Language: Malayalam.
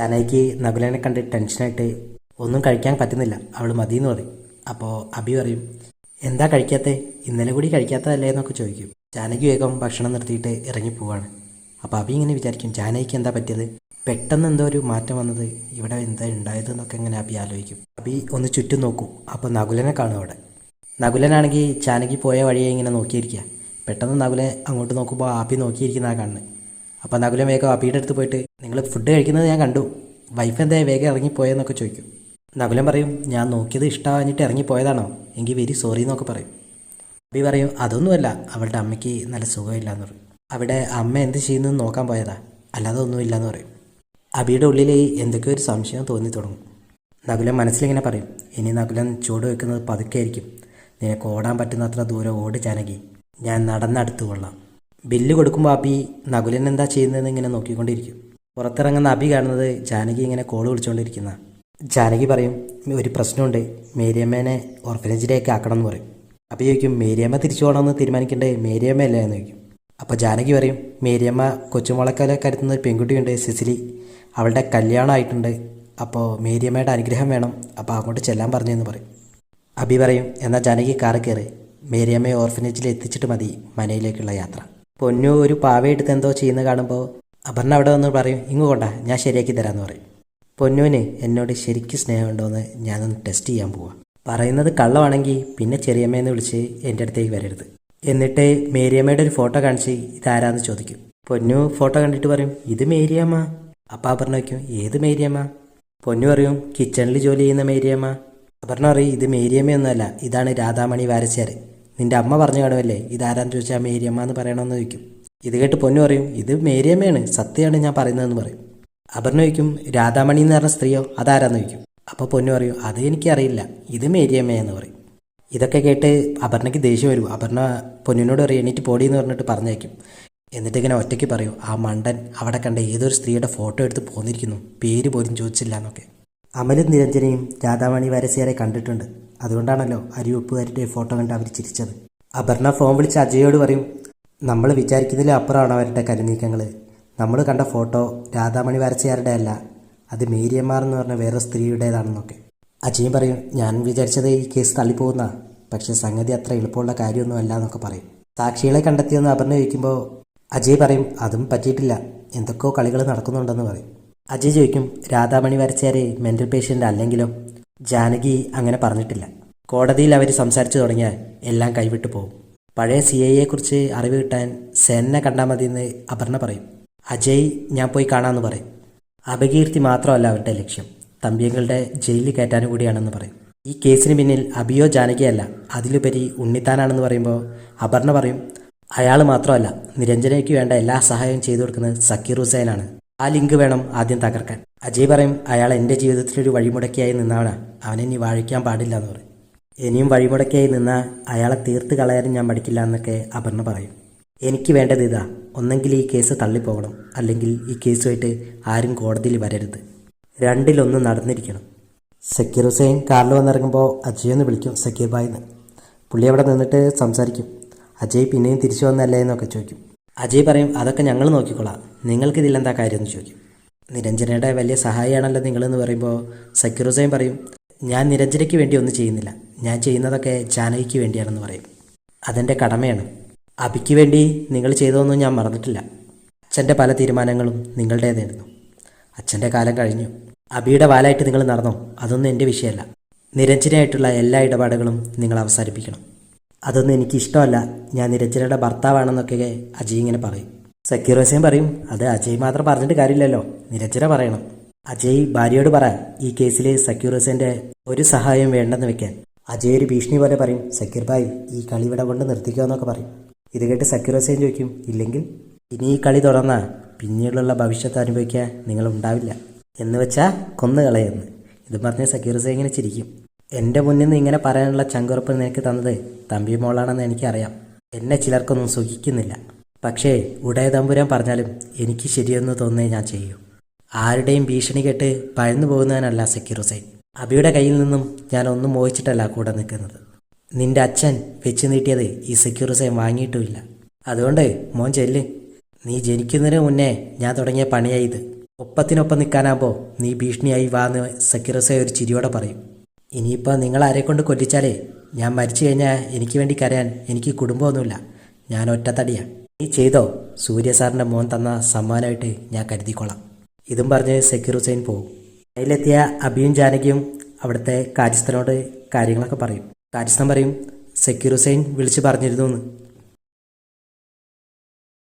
ജാനകിക്ക് നകുലനെ കണ്ട് ടെൻഷനായിട്ട് ഒന്നും കഴിക്കാൻ പറ്റുന്നില്ല. അവൾ മതിയെന്ന് പറയും. അപ്പോൾ അബി പറയും എന്താ കഴിക്കാത്തേ? ഇന്നലെ കൂടി കഴിക്കാത്തതല്ലേ? എന്നൊക്കെ ചോദിക്കും. ജാനകി വേഗം ഭക്ഷണം നിർത്തിയിട്ട് ഇറങ്ങി പോവാണ്. അപ്പോൾ അബി ഇങ്ങനെ വിചാരിക്കും ജാനകിക്ക് എന്താ പറ്റിയത്? പെട്ടെന്ന് എന്തോ ഒരു മാറ്റം വന്നത്. ഇവിടെ എന്താ ഉണ്ടായത്? എന്നൊക്കെ ഇങ്ങനെ അബി ആലോചിക്കും. അബി ഒന്ന് ചുറ്റും നോക്കും. അപ്പോൾ നകുലനെ കാണും അവിടെ. നകുലനാണെങ്കിൽ ജാനകി പോയ വഴിയെ ഇങ്ങനെ നോക്കിയിരിക്കുക പെട്ടെന്ന് നകുലെ അങ്ങോട്ട് നോക്കുമ്പോൾ അബി നോക്കിയിരിക്കുന്ന ആ കാണുന്നത് അപ്പോൾ നകുലൻ വേഗം അബിയുടെ അടുത്ത് പോയിട്ട് നിങ്ങൾ ഫുഡ് കഴിക്കുന്നത് ഞാൻ കണ്ടു. വൈഫ് എന്താ വേഗം ഇറങ്ങിപ്പോയെന്നൊക്കെ ചോദിക്കും. നകുലം പറയും ഞാൻ നോക്കിയത് ഇഷ്ടമാഞ്ഞിട്ട് ഇറങ്ങിപ്പോയതാണോ? എങ്കിൽ വെരി സോറി എന്നൊക്കെ പറയും. അബി പറയും അതൊന്നുമല്ല അവളുടെ അമ്മയ്ക്ക് നല്ല സുഖമില്ല എന്ന് പറയും. അവിടെ അമ്മ എന്ത് ചെയ്യുന്നതെന്ന് നോക്കാൻ പോയതാ. അല്ലാതെ ഒന്നുമില്ല എന്ന് പറയും. അബിയുടെ ഉള്ളിൽ എന്തൊക്കെയോ ഒരു സംശയം തോന്നി തുടങ്ങും. നകുലൻ മനസ്സിലിങ്ങനെ പറയും ഇനി നകുലൻ ചൂട് വെക്കുന്നത് പതുക്കെ ആയിരിക്കും. നിനക്ക് ഓടാൻ പറ്റുന്നത്ര ദൂരം ഓട് ജാനകി. ഞാൻ നടന്നടുത്തു കൊള്ളാം. ബില്ല് കൊടുക്കുമ്പോൾ അബി നകുലൻ എന്താ ചെയ്യുന്നതെന്ന് ഇങ്ങനെ നോക്കിക്കൊണ്ടിരിക്കും. പുറത്തിറങ്ങുന്ന അബി കാണുന്നത് ജാനകി ഇങ്ങനെ കോൾ വിളിച്ചുകൊണ്ടിരിക്കുന്ന ജാനകി പറയും ഒരു പ്രശ്നമുണ്ട്. മേരിയമ്മേനെ ഓർഫനേജിലേക്ക് ആക്കണം എന്ന് പറയും. അപ്പോൾ ചോദിക്കും മേരിയമ്മ തിരിച്ചു പോകണമെന്ന് തീരുമാനിക്കേണ്ടേ? മേരിയമ്മ അല്ലേ? എന്ന് ചോദിക്കും. അപ്പോൾ ജാനകി പറയും മേരിയമ്മ കൊച്ചുമുളക്കാലെ കരുത്തുന്ന ഒരു പെൺകുട്ടിയുണ്ട് സിസിലി. അവളുടെ കല്യാണമായിട്ടുണ്ട് അപ്പോൾ മേരിയമ്മയുടെ അനുഗ്രഹം വേണം. അപ്പോൾ അങ്ങോട്ട് ചെല്ലാൻ പറഞ്ഞു എന്ന് പറയും. അബി പറയും എന്നാൽ ജാനകി കാറ് കയറി. മേരിയമ്മയെ ഓർഫനേജിൽ എത്തിച്ചിട്ട് മതി മനയിലേക്കുള്ള യാത്ര. പൊന്നു ഒരു പാവയെടുത്ത് എന്തോ ചെയ്യുന്ന കാണുമ്പോൾ അപർണ അവിടെ വന്ന് പറയും ഇങ്ങ് കൊണ്ട ഞാൻ ശരിയാക്കി തരാമെന്ന് പറയും. പൊന്നുവിന് എന്നോട് ശരിക്കും സ്നേഹമുണ്ടോ എന്ന് ഞാനൊന്ന് ടെസ്റ്റ് ചെയ്യാൻ പോവാം. പറയുന്നത് കള്ളമാണെങ്കിൽ പിന്നെ ചെറിയമ്മയെന്ന് വിളിച്ച് എന്റെ അടുത്തേക്ക് വരരുത്. എന്നിട്ട് മേരിയമ്മയുടെ ഒരു ഫോട്ടോ കാണിച്ച് ഇതാരാന്ന് ചോദിക്കും. പൊന്നു ഫോട്ടോ കണ്ടിട്ട് പറയും ഇത് മേരിയമ്മ. അപ്പം അപർണ വയ്ക്കും ഏത് മേരിയമ്മ? പൊന്നു പറയും കിച്ചണിൽ ജോലി ചെയ്യുന്ന മേരിയമ്മ. അപർണ പറയും ഇത് മേരിയമ്മയൊന്നുമല്ല ഇതാണ് രാധാമണി വാരസ്യാർ നിന്റെ അമ്മ പറഞ്ഞു കാണുമല്ലേ ഇതാരാന്ന് ചോദിച്ചാൽ മേരിയമ്മ എന്ന് പറയണമെന്ന് ചോദിക്കും. ഇത് കേട്ട് പൊന്നു പറയും ഇത് മേരിയമ്മയാണ് സത്യമാണ് ഞാൻ പറയുന്നതെന്ന് പറയും. അപർണ ചോദിക്കും രാധാമണി എന്ന് പറഞ്ഞ സ്ത്രീയോ അതാരാന്ന് ചോദിക്കും. അപ്പോൾ പൊന്നു പറയും അത് എനിക്കറിയില്ല ഇത് മേരിയമ്മയെന്ന് പറയും. ഇതൊക്കെ കേട്ട് അപർണയ്ക്ക് ദേഷ്യം വരും. അപർണ പൊന്നിനോട് പറയും എണീറ്റ് പോടി എന്ന് പറഞ്ഞിട്ട് പറഞ്ഞേക്കും എന്നിട്ട് ഇങ്ങനെ ഒറ്റയ്ക്ക് പറയും ആ മണ്ടൻ അവിടെ കണ്ട ഏതൊരു സ്ത്രീയുടെ ഫോട്ടോ എടുത്ത് പോന്നിരിക്കുന്നു പേര് പോലും ചോദിച്ചില്ല എന്നൊക്കെ. അമലും നിരഞ്ജനയും രാധാമണി വരസിയാരെ കണ്ടിട്ടുണ്ട്. അതുകൊണ്ടാണല്ലോ അരിവെപ്പുകാരുടെ ഫോട്ടോ കണ്ട് അവർ ചിരിച്ചത്. അപർണ ഫോൺ വിളിച്ച് അജയോട് പറയും നമ്മൾ വിചാരിക്കുന്നതിലും അപ്പുറമാണ് അവരുടെ കരുനീക്കങ്ങൾ നമ്മൾ കണ്ട ഫോട്ടോ രാധാമണി വരച്ചയാരുടെ അല്ല അത് മേരിയമ്മാർ എന്ന് പറഞ്ഞ വേറെ സ്ത്രീയുടേതാണെന്നൊക്കെ. അജയും പറയും ഞാൻ വിചാരിച്ചത് ഈ കേസ് തള്ളിപ്പോകുന്ന പക്ഷെ സംഗതി അത്ര എളുപ്പമുള്ള കാര്യമൊന്നും അല്ല എന്നൊക്കെ പറയും. സാക്ഷികളെ കണ്ടെത്തിയെന്ന് അപർണ ചോദിക്കുമ്പോൾ അജയ് പറയും അതും പറ്റിയിട്ടില്ല എന്തൊക്കെയോ കളികൾ നടക്കുന്നുണ്ടെന്ന് പറയും. അജയ് ചോദിക്കും രാധാമണി വരച്ചയാരെ മെന്റൽ പേഷ്യന്റ് അല്ലെങ്കിലും? ജാനകി അങ്ങനെ പറഞ്ഞിട്ടില്ല. കോടതിയിൽ അവർ സംസാരിച്ചു തുടങ്ങിയാൽ എല്ലാം കൈവിട്ടു പോകും. പഴയ സി ഐയെ കുറിച്ച് അറിവ് കിട്ടാൻ സെന്നെ കണ്ടാൽ മതിയെന്ന് അപർണ പറയും. അജയ് ഞാൻ പോയി കാണാമെന്ന് പറയും. അപകീർത്തി മാത്രമല്ല അവരുടെ ലക്ഷ്യം. തമ്പിയങ്ങളുടെ ജയിലിൽ കയറ്റാനും കൂടിയാണെന്ന് പറയും. ഈ കേസിന് പിന്നിൽ അബിയോ ജാനകിയല്ല അതിലുപരി ഉണ്ണിത്താനാണെന്ന് പറയുമ്പോൾ അപർണ പറയും അയാൾ മാത്രമല്ല നിരഞ്ജനയ്ക്ക് വേണ്ട എല്ലാ സഹായവും ചെയ്തു കൊടുക്കുന്നത് സക്കീർ ഹുസൈനാണ്. ആ ലിങ്ക് വേണം ആദ്യം തകർക്കാൻ. അജയ് പറയും അയാൾ എന്റെ ജീവിതത്തിലൊരു വഴിമുടക്കിയായി നിന്നാണ് അവനെ ഇനി വാഴിക്കാൻ പാടില്ല എന്ന് പറയും. ഇനിയും വഴിമുടക്കിയായി നിന്ന അയാളെ തീർത്ത് കളയാനും ഞാൻ പഠിക്കില്ല എന്നൊക്കെ അപർണ പറയും. എനിക്ക് വേണ്ടത് ഇതാ. ഒന്നെങ്കിൽ ഈ കേസ് തള്ളിപ്പോകണം. അല്ലെങ്കിൽ ഈ കേസുമായിട്ട് ആരും കോടതിയിൽ വരരുത്. രണ്ടിലൊന്ന് നടന്നിരിക്കണം. സക്കീർ ഹുസൈൻ കാറിൽ വന്നിറങ്ങുമ്പോൾ അജയ് ഒന്ന് വിളിക്കും. സക്കീർ ഭായ് എന്ന്. പുള്ളി അവിടെ നിന്നിട്ട് സംസാരിക്കും. അജയ് പിന്നെയും തിരിച്ചു വന്നല്ലേ എന്നൊക്കെ ചോദിക്കും. അജയ് പറയും അതൊക്കെ ഞങ്ങൾ നോക്കിക്കോളാം. നിങ്ങൾക്ക് ഇതിലെന്താ കാര്യമെന്ന് ചോദിക്കും. നിരഞ്ജനയുടെ വലിയ സഹായിയാണല്ലോ നിങ്ങളെന്ന് പറയുമ്പോൾ സക്കീർ ഹുസൈൻ പറയും ഞാൻ നിരഞ്ജനയ്ക്ക് വേണ്ടി ഒന്നും ചെയ്യുന്നില്ല. ഞാൻ ചെയ്യുന്നതൊക്കെ ജാനകിക്ക് വേണ്ടിയാണെന്ന് പറയും. അതെന്റെ കടമയാണ്. അബിക്ക് വേണ്ടി നിങ്ങൾ ചെയ്തതൊന്നും ഞാൻ മറന്നിട്ടില്ല. അച്ഛന്റെ പല തീരുമാനങ്ങളും നിങ്ങളുടേതായിരുന്നു. അച്ഛന്റെ കാലം കഴിഞ്ഞു. അബിയുടെ വാലായിട്ട് നിങ്ങൾ നടന്നോ? അതൊന്നും എന്റെ വിഷയമല്ല. നിരഞ്ജനയായിട്ടുള്ള എല്ലാ ഇടപാടുകളും നിങ്ങൾ അവസാനിപ്പിക്കണം. അതൊന്നും എനിക്കിഷ്ടമല്ല ഞാൻ നിരഞ്ജനയുടെ ഭർത്താവാണെന്നൊക്കെ അജയ് ഇങ്ങനെ പറയും. സക്കീർ ഹുസൈൻ പറയും അത് അജയ് മാത്രം പറഞ്ഞിട്ട് കാര്യമില്ലല്ലോ. നിരഞ്ജന പറയണം. അജയ് ഭാര്യയോട് പറ ഈ കേസിൽ സക്കീർ ഹുസൈന്റെ ഒരു സഹായം വേണ്ടെന്ന് വെക്കാൻ. അജയ് ഒരു ഭീഷണി പോലെ പറയും സക്കീർ ഭായ് ഈ കളി ഇവിടെ കൊണ്ട് നിർത്തിക്കുക എന്നൊക്കെ പറയും. ഇത് കേട്ട് സക്കീർ ഹുസൈൻ ചോദിക്കും ഇല്ലെങ്കിൽ ഇനി ഈ കളി തുടർന്നാൽ പിന്നീടുള്ള ഭവിഷ്യത്ത് അനുഭവിക്കാൻ നിങ്ങൾ ഉണ്ടാവില്ല? എന്ന് വെച്ചാൽ കൊന്നു കളയെന്ന്. ഇത് പറഞ്ഞ് സക്കീർ ഹുസൈൻ ഇങ്ങനെ ചിരിക്കും. എന്റെ മുന്നിൽ നിന്ന് ഇങ്ങനെ പറയാനുള്ള ചങ്കുറപ്പ് നിനക്ക് തന്നത് തമ്പി മോളാണെന്ന് എനിക്കറിയാം. എന്നെ ചിലർക്കൊന്നും സുഖിക്കുന്നില്ല. പക്ഷേ ഉടയ തമ്പുരാൻ പറഞ്ഞാലും എനിക്ക് ശരിയെന്ന് തോന്നേ ഞാൻ ചെയ്യൂ. ആരുടെയും ഭീഷണി കേട്ട് പഴന്നു പോകുന്നവനല്ല സക്കീർ ഹുസൈൻ. അബിയുടെ കയ്യിൽ നിന്നും ഞാൻ ഒന്നും മോഹിച്ചിട്ടല്ല കൂടെ നിൽക്കുന്നത്. നിന്റെ അച്ഛൻ വെച്ചു നീട്ടിയത് ഈ ഹുസൈൻ വാങ്ങിയിട്ടുമില്ല. അതുകൊണ്ട് മോൻ ചെല്ല്. നീ ജനിക്കുന്നതിന് മുന്നേ ഞാൻ തുടങ്ങിയ പണിയായി ഇത്. ഒപ്പത്തിനൊപ്പം നിൽക്കാനാകുമ്പോൾ നീ ഭീഷണിയായി വാന്ന് സക്കീറസെ ഒരു ചിരിയോടെ പറയും. ഇനിയിപ്പോൾ നിങ്ങൾ കൊണ്ട് കൊല്ലിച്ചാലേ? ഞാൻ മരിച്ചു കഴിഞ്ഞാൽ എനിക്ക് വേണ്ടി കരയാൻ എനിക്ക് കുടുംബമൊന്നുമില്ല. ഞാൻ ഒറ്റത്തടിയാ. നീ ചെയ്തോ? സൂര്യ സാറിന്റെ മോൻ തന്ന സമ്മാനമായിട്ട് ഞാൻ കരുതിക്കൊള്ളാം. ഇതും പറഞ്ഞ് സെക്യൂർ ഹുസൈൻ പോകും. അതിലെത്തിയ അബിയും ജാനകിയും അവിടുത്തെ കാര്യസ്ഥനോട് കാര്യങ്ങളൊക്കെ പറയും. കാര്യസ്ഥൻ പറയും സക്കീർ ഹുസൈൻ വിളിച്ച് പറഞ്ഞിരുന്നു എന്ന്.